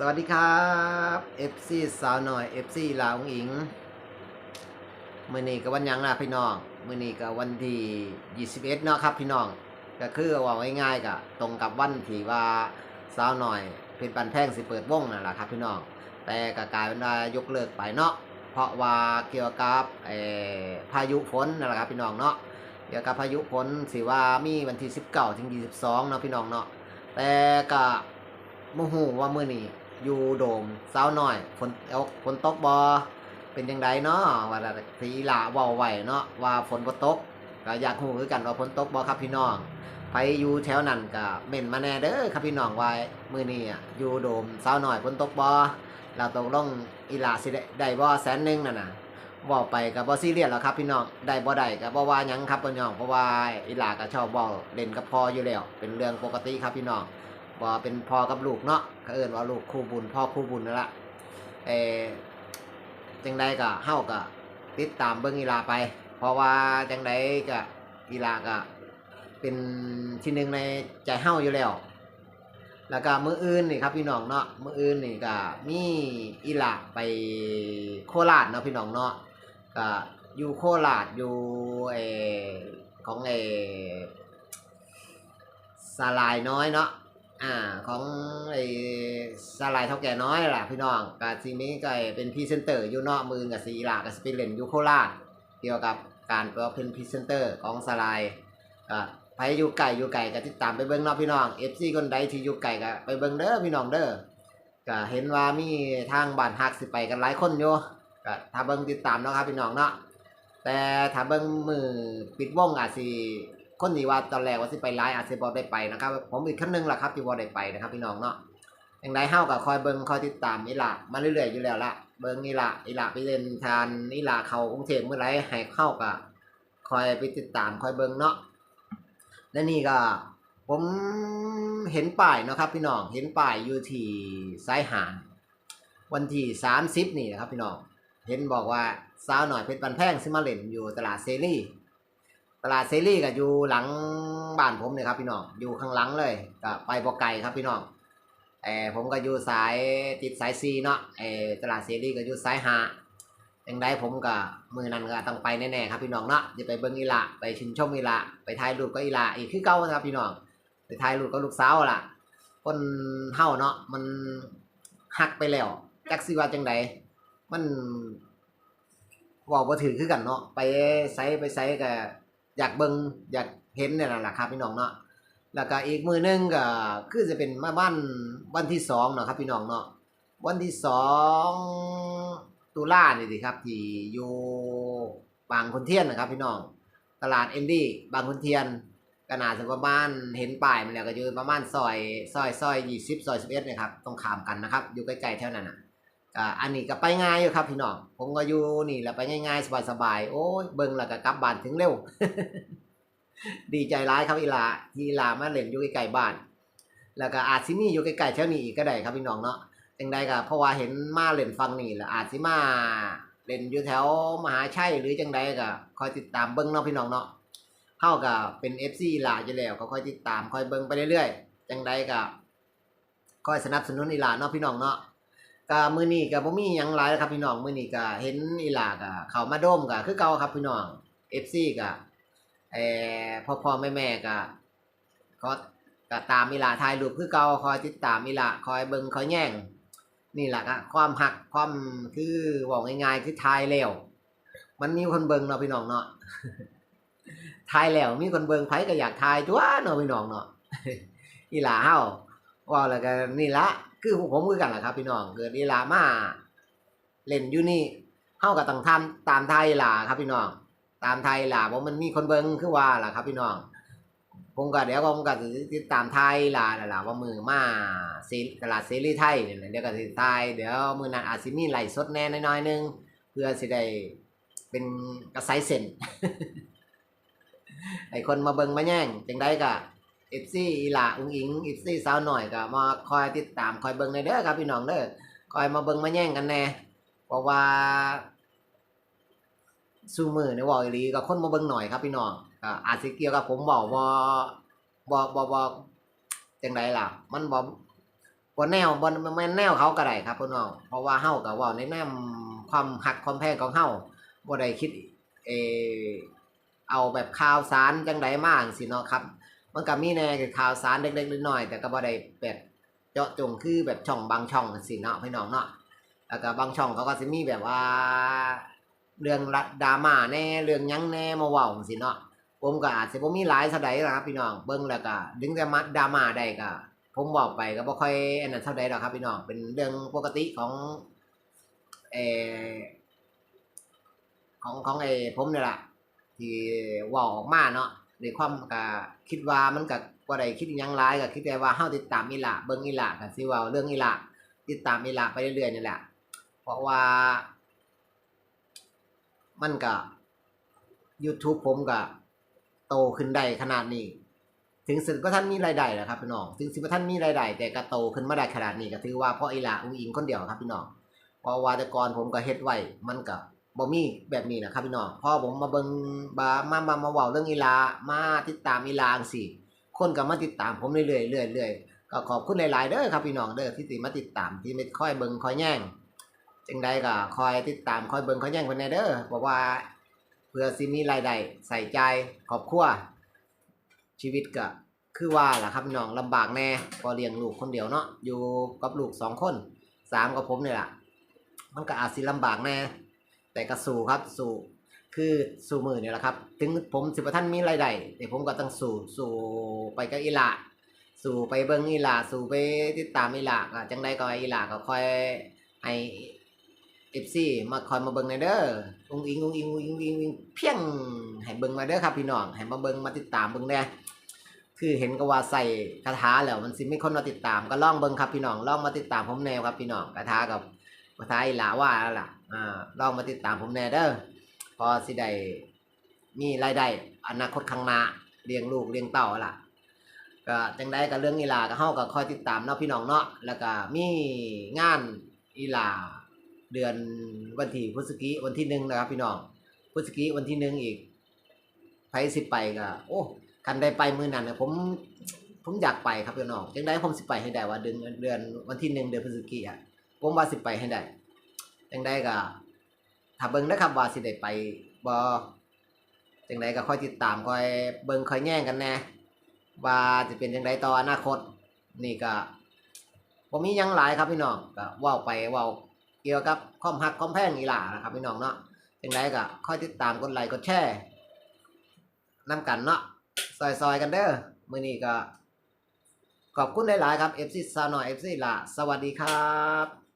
สวัสดีครับ FC สาวหน่อย FC ลาวองอิงมื้อนี้ก็วันยังล่ะพี่น้องมื้อนี้ก็วันที่21เนาะครับพี่น้องก็คือว่าง่ายๆก็ตรงกับวันที่ว่าสาวหน่อยเป็นปันแพงสิเปิดวงนั่นแหละครับพี่น้องแต่ก็กลายเป็นว่ายกเลิกไปเนาะเพราะว่าเกี่ยวกับพายุฝนนั่นแหละครับพี่น้องเนาะเกี่ยวกับพายุฝนสิว่ามีวันที่19ถึง22เนาะพี่น้องเนาะแต่ก็บ่ฮู้ว่ามื้อนี้ อยู่โดมสาวน้อยฝนเอาฝนตกบ่เป็นจังไดเนาะว่าสีหลาว้าไว้เนาะว่าฝนบ่ตกก็อยากฮู้คือกันว่าฝนตกบ่ครับพี่น้องไปอยู่แถวนั้นก็เม่นมาแน่เด้อครับพี่น้องว่ามือนี้อะยู่โดมสาวน้อยฝนตกบ่แล้วตกลงอีหลาสิได้ได้บ่แสนหนึ่งนั่นน่ะเว้าไปก็บ่ซีเรียสหรอกครับพี่น้องได้บ่ได้ก็บ่ว่ายังครับพี่น้องเพราะว่าอีหลาก็ชอบเว้าเล่นกับพ่ออยู่แล้วเป็นเรื่องปกติครับพี่น้อง ว่เป็นพ่อกับลูกเนาะเขาเอิ้นว่าลูกคู่บุญพ่อคู่บุญนั่นละเอจังใดก็เฮาก็ติดตามเบิ่งอีลาไป เพราะว่าจังใดก็อีลาก็เป็นที่หนึ่งในใจเฮาอยู่แล้ว แล้วก็มืออื่นนี่ครับพี่น้องเนาะมืออื่นนี่ก็มีอีลาไปโคราชเนาะพี่น้องเนาะก็อยู่โคราชอยู่เอของเออสาลายน้อยเนาะ อ่าของไอ้สลายเท่าแก่น้อยล่ะพี่น้องกับทีนี้ก็เป็นพรีเซนเตอร์อยู่นอกมือกับสีหลากกับสปิเลนอยู่โคราชเกี่ยวกับการเป็นพรีเซนเตอร์ของสลายอ่าไปอยู่ไก่อยู่ไก่ก็ติดตามไปเบิ้งนาะพี่น้องเอฟซีคนใดที่อยู่ไก่ก็ไปเบิ้งเด้อพี่น้องเด้อก็เห็นว่ามีทางบ้านฮักสิไปกันหลายคนอยู่ก็ถ้าเบิ้งติดตามเนาะครับพี่น้องเนาะแต่ถ้าเบิ้งมือปิดวงอาจสิ คนที่ว่าตอนแรกว่าสิไปไลฟ์อาจสิบ่ได้ไปนะครับ ผมอีกขั้นหนึ่งล่ะครับที่บ่ได้ไปนะครับ พี่น้องเนาะอย่างไรเฮาก็คอยเบิ่งคอยติดตามอีหล่ะมาเรื่อยๆอยู่แล้วละเบิ่งอีหล่ะอีหล่ะไปเล่นทานอีหล่ะเขากรุงเทพเมื่อไรให้เข้าก็คอยไปติดตามคอยเบิ่งเนาะและนี่ก็ ผมเห็นป้ายนะครับ พี่น้องเห็นป้ายอยู่ที่สายหาดวันที่30นี่นะครับ พี่น้องเห็นบอกว่าสาวหน่อยเพชรบันแพงซิมาเล่นอยู่ตลาดเซรี ตลาดเซรีก็อยู่หลังบ้านผมเนี่ยครับ พี่น้องอยู่ข้างหลังเลยก็ไปบ่ไกลครับพี่น้องเออผมก็อยู่สายติดสายซีเนาะเออตลาดเซรีก็อยู่สายหาอย่างใดผมก็มือนั้นก็ต้องไปแน่ๆครับพี่น้องเนาะจะไปเบิ่งอีละไปชิมชมอีละไปถ่ายรูปก็อีละอีกคือเก่านะครับพี่น้องไปถ่ายรูปกับลูกสาวล่ะคนเฮาเนาะมันหักไปแล้วจักสิว่าจังใดมันเว่าถือคือกันเนาะไปไสไปไสก็ อยากเบิงอยากเห็นเนี่ยนั่นแหละครับพี่น้องเนาะแล้วก็อีกมือหนึงก็คือจะเป็นมาบ้านวันที่สองเนาะครับพี่น้องเนาะวันที่สองตุลาเนี่ยสิครับที่อยู่บางคนเทียนนะครับ พี่น้องตลาดเอ็นดี้บางคนเทียนก็น่าจะประมาณเห็นป้ายมันแล้วก็อยู่ประมาณซอยซอยซอยยี่สิบซอยสิบเอ็ดนะครับตรงขามกันนะครับ อยู่ใกล้ๆแถวนั้นอะ ก็อันนี้ก็ไปง่ายอยู่ครับพี่น้องผมก็อยู่นี่แหละไปง่ายๆสบายๆโอ้ยเบิ่งแล้วก็กลับบ้านถึงเร็ว ดีใจร้ายครับอีลาที่อีลามาเล่นอยู่ใกล้ๆบ้าน แล้วก็อาจสิมีอยู่ใกล้ๆแถวนี้อีกก็ได้ครับพี่น้องเนาะจังใดก็เพราะว่าเห็นมาเล่นฟังนี่แหละอาจสิมาเล่นอยู่แถวมหาชัยหรือจังใดก็คอยติดตามเบิ่งเนาะพี่น้องเนาะเฮาก็เป็น FC อีลาอยู่แล้วก็คอยติดตามคอยเบิ่งไปเรื่อยๆจังใดก็คอยสนับสนุนอีลาเนาะพี่น้องเนาะ ก็มือนี้ก็บ่มีหยังหลายแล้วครับพี่น้องมือนี้ก็เห็นอีหลาก็เข้ามาโดมก็คือเก่าครับพี่น้อง FC ก็เออพ่อพ่อแม่แม่ก็ก็ก็ตามอีหลาถ่ายรูปคือเก่าคอยติดตามอีหลาคอยเบิ่งคอยแย่งนี่แหละก็ความหักความคือบอกง่ายๆคือถ่ายแล้วมันมีคนเบิ่งเนาะพี่น้องเนาะถ่ายแล้วมีคนเบิ่งไผก็อยากถ่ายตัวเนาะพี่น้องเนาะอีหลาเฮาว่าแล้วก็นี่ละ คือพวกผมคือกันแหละครับ พี่น้องเกิดอีลามาเล่นอยู่นี่เฮาก็ต้องทำตามไทยหลาครับ พี่น้อง ตามไทยล่ะเพราะมันมีคนเบิงคือว่าล่ะครับ พี่น้องผมก็เดี๋ยวผมก็สิติดตามไทยล่ะนั่นล่ะว่ามือมาซีตลาดเสรีไทยเนี่ยเดี๋ยวก็สิไทยเดี๋ยวมือนั้นอาจสิมีไหลสดแน่น้อยนึงเพื่อสิได้เป็นกระไซเส้นไอคนมาเบิงมาแย่งจังได้ก็ เอฟซีอีหล่าอุ้งอิงเอฟซีสาวหน่อยก็มาคอยติดตามคอยเบิงในเด้อครับพี่น้องเด้อคอยมาเบิงมาแย่งกันแน่เพราะว่าซูมือในวอลอีลีกับคนมาเบิ่งหน่อยครับพี่น้องก็อาจสิเกี่ยวกับผมบอกว่าบ่บ่บ่จังไดล่ะ มันบ่บ่แนวบ่แม่นแนวเขาก็ได้ครับพี่น้องเพราะว่าเฮาก็เว้าในแนวความหักความแพงของเฮาบ่ได้คิดเออเอาแบบข่าวสารจังไดมาจังซี่เนาะครับ มันก็มีแน่คือข่าวสารเล็กๆน้อยๆแต่ก็บ่ได้แบบเจาะจงคือแบบช่องบางช่องจังซี่เนาะพี่น้องเนาะแล้วก็บางช่องเขาก็สิมีแบบว่า เรื่องละดราม่าแน่เรื่องยั้งแน่มาเว้าจังซี่เนาะผมก็อาจสิบ่มีหลายเท่าใดนะครับพี่น้องเบิ่งแล้วก็ดึงแต่มาดราม่าได้ก็ผมบอกไปก็บ่ค่อยอันนั้นเท่าใดหรอกครับพี่น้องเป็นเรื่องปกติของเอของของไอ้ผมนี่แหละที่ว้าออกมาเนาะ ในความก็คิดว่ามันก็บ่ได้คิดยังหลายก็คิดแต่ว่าเฮาติดตามอีหละเบิ่งอีหละก็สิว้าเรื่องอีหละติดตามอีหละไปเรื่อยๆนี่แหละ เพราะว่า มันก็ YouTube ผมก็โตขึ้นได้ขนาดนี้ ถึงสิบ่ท่านมีรายได้แหละครับพี่น้อง ถึงสิบ่ท่านมีรายได้ แต่ก็โตขึ้นมาได้ขนาดนี้ก็ถือว่าเพราะอีหลาอุ้งอิงคนเดียวครับพี่น้องเพราะว่าแต่ก่อนผมก็เฮ็ดไว้มันก็บ่ มีแบบนี้นะครับพี่น้องพอผมมาเบิงบามามามาเว้าเรื่องอีลามาติดตามอีลาจังซี่คนก็มาติดตามผมเรื่อยๆเรื่อยๆก็ขอบคุณหลายๆเด้อครับพี่น้องเด้อที่ติมาติดตามที่ไม่ค่อยเบิงค่อยแย่งจังใดก็คอยติดตามคอยเบิงคอยแย่งเพิ่นแหน่เด้อบอกว่าเพื่อสิมีรายได้ใส่ใจครอบครัวชีวิตก็คือว่าล่ะครับพี่น้องลำบากแน่พอเลี้ยงลูกคนเดียวเนาะอยู่กับลูกสองคนสามกับผมนี่ล่ะมันก็อาจสิลำบากแน่ แต่ก็สู้ครับสู้คือสู้มือนี่ยแหละครับ ถึงผมสิบท่านมีรายได้แต่ผมก็ต้องสู้สู้ไปกับอีหลาสู้ไปเบิ่งอีหลาสู้ไปติดตามอีหลาก็จังใดก็อีหลาก็คอยให้เอฟซีมาคอยมาเบิ่งในเด้ออุ้งอิงอุ้งอิงอุ้งอิงอิงอิงเพียงให้เบิ่งมาเด้อครับพี่น้องให้มาเบิ่งมาติดตามเบิ่งแน่คือเห็นก็ว่าใส่คาถาแล้วมันสิไมีคนมาติดตามก็ล่องเบิ่งครับพี่น้องล่องมาติดตามผมแนวครับพี่น้องคาถากับ คาถาอีหลาว่าล่ะอ่าลองมาติดตามผมแน่เด้อพอสิได้มีรายได้อนาคตข้างหน้าเลี้ยงลูกเลี้ยงเต้าล่ะก็จังได้กับเรื่องอีหลาก็เฮาก็คอยติดตามเนาะพี่น้องเนาะแล้วก็มีงานอีหลาเดือนวันที่พฤศจิวันที่หนึ่งนะครับ พี่น้องพฤศจิวันที่หนึ่งอีกไปสิไปก็โอ้คันได้ไปมือนั้นเนี่ยผมผมอยากไปครับพี่น้องจังได้ผมสิไปให้ได้ว่าเดือนเดือนวันที่หนึ่งเดือนพฤศจิกายน ผมว่าสิไปให้ได้จังได้ก็ถ้าเบิ่งนะครับว่าสิได้ไปบ่จังไดก็ค่อยติดตามค่อยเบิ่งค่อยแย่งกันแน่ว่าจะเป็นจังไดต่ออนาคต นี่ก็บ่มียังหลายครับพี่น้องก็ว้าไปว้าเกี่ยวกับความหักความแพงอีหล่านะครับพี่น้องเนาะจังไดก็ค่อยติดตามกดไลค์กดแชร์นำกันเนาะซอยๆกันเด้อมื้อนี้ก็ขอบคุณหลายๆครับ FC สาวน้อย FC ล่ะสวัสดีครับ